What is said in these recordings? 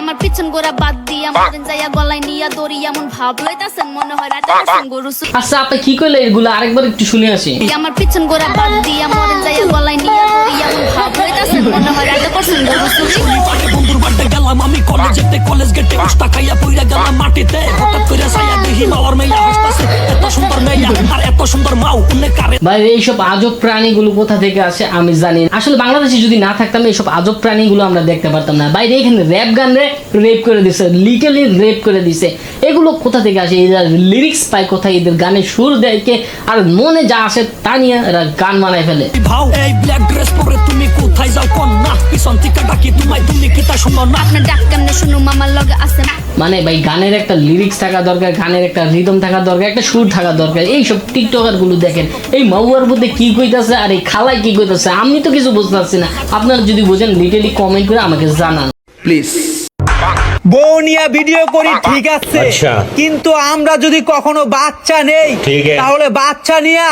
আমার পিছন গোরা বাদ দিয়া মরেন যাইয়া গলায় নিয়া দড়ি এমন ভাব লইতাছেন মনে হয় রাতে করছেন গরু আচ্ছা আপনি কি কইলে এগুলো? আরেকবার একটু শুনে আসি। আমার পিছন গোরা বাদ দিয়া মরেন যাইয়া গলায় নিয়া দড়ি এমন ভাব লইতাছেন মনে হয় রাতে করছেন গরু চুরি। বন্ধুর বাড়িতে গেলাম আমি কলেজেতে কলেজ গেটে উস্তা খাইয়া পইরা গেলাম। সুন্দর মাও কারে? ভাই এইসব আজব প্রাণীগুলো কোথা থেকে আসে আমি জানি আসলে বাংলাদেশে যদি না থাকতাম এইসব আজব প্রাণীগুলো আমরা দেখতে পারতাম না। বাইরে এখানে র্যাপ গান রে রেপ করে দিছে লিটারলি রেপ করে দিছে। এগুলো কোথা থেকে আসে? এরা লিরিক্স পায় কোথায়? এদের গানে সুর দেয় কে? আর মনে যা আসে তা নিয়ে এরা গান বানায় ফেলে। ভাও এই ব্ল্যাক ড্রেস পরে তুমি ডাকি তোমায় তুমি কিতা শুনো না। আপনার ডাক কেমনে শুনুম আমার লগে আছে মানে ভাই গানের একটা লিরিক্স থাকা দরকার গানের একটা রিদম থাকা দরকার একটা সুর থাকা দরকার। এইসব টিকটকারগুলো দেখেন এই মাউয়ার মধ্যে কি কইতাছে আর এই খালায় কি কইতাছে আমি তো কিছু বুঝতে পারছি না। আপনারা যদি বোঝেন লিটেলি কমেন্ট করে আমাকে জানান। প্লিজ বউ নিয়ে ভিডিও করি ঠিক আছে। আচ্ছা। কিন্তু আমরা যদি কখনো বাচ্চা নেই তাহলে বাচ্চা নিয়ে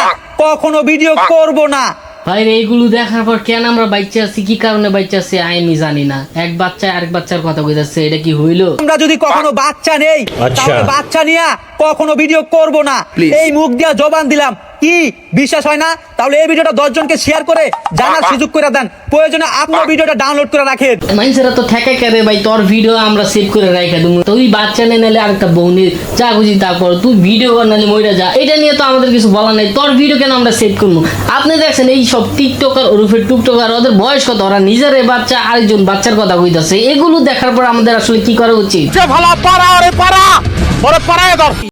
কখনো ভিডিও করব না। ভাই এইগুলো দেখার পর কেন আমরা বাচ্চা আছি? কি কারণে বাচ্চা আছি? আমি জানি না। এক বাচ্চা আরেক বাচ্চার কথা কইতাছে এটা কি হইল? আমরা যদি কখনো বাচ্চা নেই আচ্ছা। তাহলে বাচ্চা নিয়ে কখনো ভিডিও করব না। এই মুখ দিয়া জবান দিলাম। কি বিশ্বাস হয় না? তাহলে এই ভিডিওটা দশ জনকে শেয়ার করে জানার সুযোগ করে দেন। প্রয়োজনে আপনার ভিডিওটা ডাউনলোড করে রাখেন। মানুষেরা তো ঠেকে কেরে ভাই? তোর ভিডিও আমরা সেভ করে রাখা দেবো। তুই বাচ্চা নিয়ে নিলে আরেকটা বৌনি যা খুঁজি তা কর। তুই ভিডিও কর নাহলে মইরা যা। এটা নিয়ে তো আমাদের কিছু বলা নাই। তোর ভিডিও কেন আমরা সেভ করব? আপনি দেখছেন এই সব টিকটকার ওরফে টুকটকার ওদের বয়স কত? ওরা নিজেরাই বাচ্চা আরেকজন বাচ্চার কথা কইতাছে। এগুলো দেখার পর আমাদের আসলে কি করা উচিত? ভালো পারা ওরে পারা ওরে পারায়